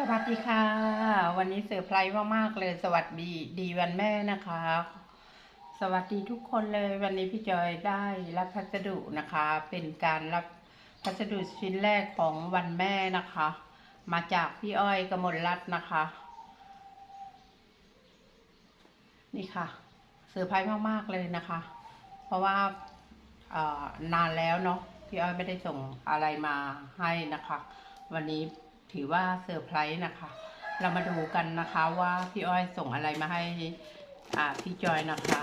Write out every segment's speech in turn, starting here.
สวัสดีค่ะ วันนี้เซอร์ไพรส์มากๆเลยสวัสดีดีวันแม่นะคะ สวัสดีทุกคนเลยวันนี้พี่จอยได้รับพัสดุนะคะ เป็นการรับพัสดุชิ้นแรกของวันแม่นะคะ มาจากพี่อ้อยกมลรัตน์นะคะ นี่ค่ะเซอร์ไพรส์มากๆเลยนะคะ เพราะว่าเอ่อนานแล้วเนาะพี่อ้อยไม่ได้ส่งอะไรมาให้นะคะ วันนี้ ถือว่าเซอร์ไพรส์นะคะ เรามาดูกันนะคะว่าพี่อ้อยส่งอะไรมาให้อ่าพี่จอยนะคะ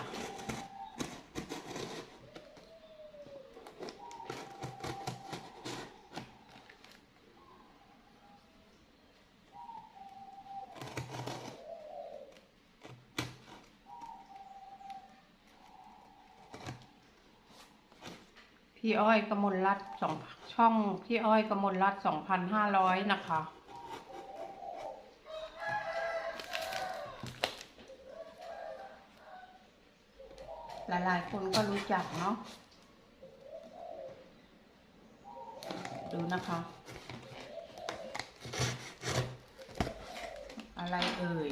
พี่อ้อยกมลรัตน์สองพ ช่องพี่อ้อยกมลรัตสองพันห้าร้อยนะคะ หลายๆคนก็รู้จักเนาะ ดูนะคะ อะไรเอ่ย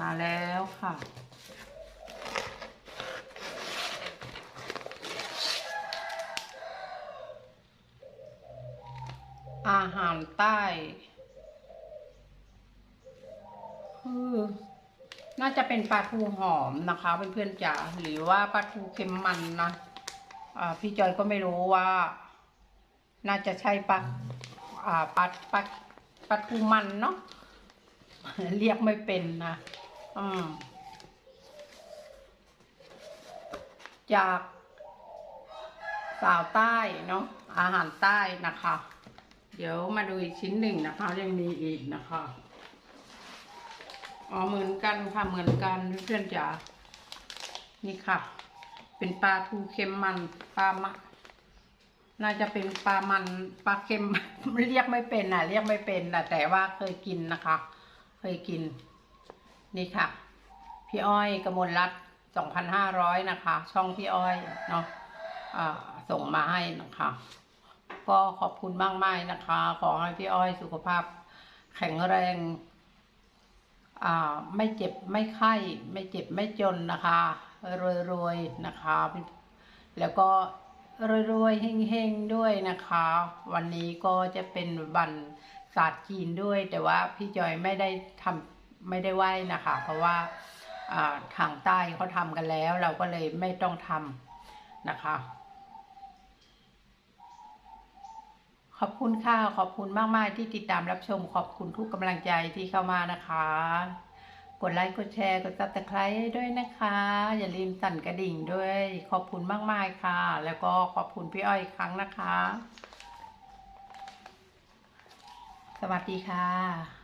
มาแล้วค่ะ อาหารใต้คือน่าจะเป็นปลาทูหอมนะคะเพื่อนๆจ๋าหรือว่าปลาทูเค็มมันนะพี่จอยก็ไม่รู้ว่า น่าจะใช่ปลาอ่าปลาปลาปลาทูมันเนาะเรียกไม่เป็นนะอืมจากสาวใต้เนาะอาหารใต้นะคะ เดี๋ยวมาดูอีกชิ้นหนึ่งนะคะ ยังมีอีกนะคะอ๋อเหมือนกันค่ะเหมือนกันเพื่อนจ๋านี่ค่ะ เป็นปลาทูเค็มมันปลามะน่าจะเป็นปลามันปลาเค็มเรียกไม่เป็นอะเรียกไม่เป็นอะแต่ว่าเคยกินนะคะ เคยกิน นี่ค่ะ พี่อ้อยกมลรัตสองพันห้าร้อยนะคะ ช่องพี่อ้อยเนาะอ่าส่งมาให้นะคะ ก็ขอบคุณมากมากนะคะ ขอให้พี่อ้อยสุขภาพ แข็งแรง อ่า ไม่เจ็บไม่ไข้ ไม่เจ็บไม่จนนะคะรวยๆนะคะ แล้วก็รวยๆเฮงๆด้วยนะคะ วันนี้ก็จะเป็นวันศาสตร์จีนด้วย แต่ว่าพี่จอยไม่ได้ทำไม่ได้ไหว้นะคะ เพราะว่าอ่าทางใต้เขาทำกันแล้ว เราก็เลยไม่ต้องทำนะคะ ขอบคุณค่ะ ขอบคุณมากๆที่ติดตามรับชม ขอบคุณทุกกำลังใจที่เข้ามานะคะ กดไลค์ กดแชร์ กดซับสไครต์ด้วยนะคะ อย่าลืมสั่นกระดิ่งด้วย ขอบคุณมากๆค่ะ แล้วก็ขอบคุณพี่อ้อยอีกครั้งนะคะ สวัสดีค่ะ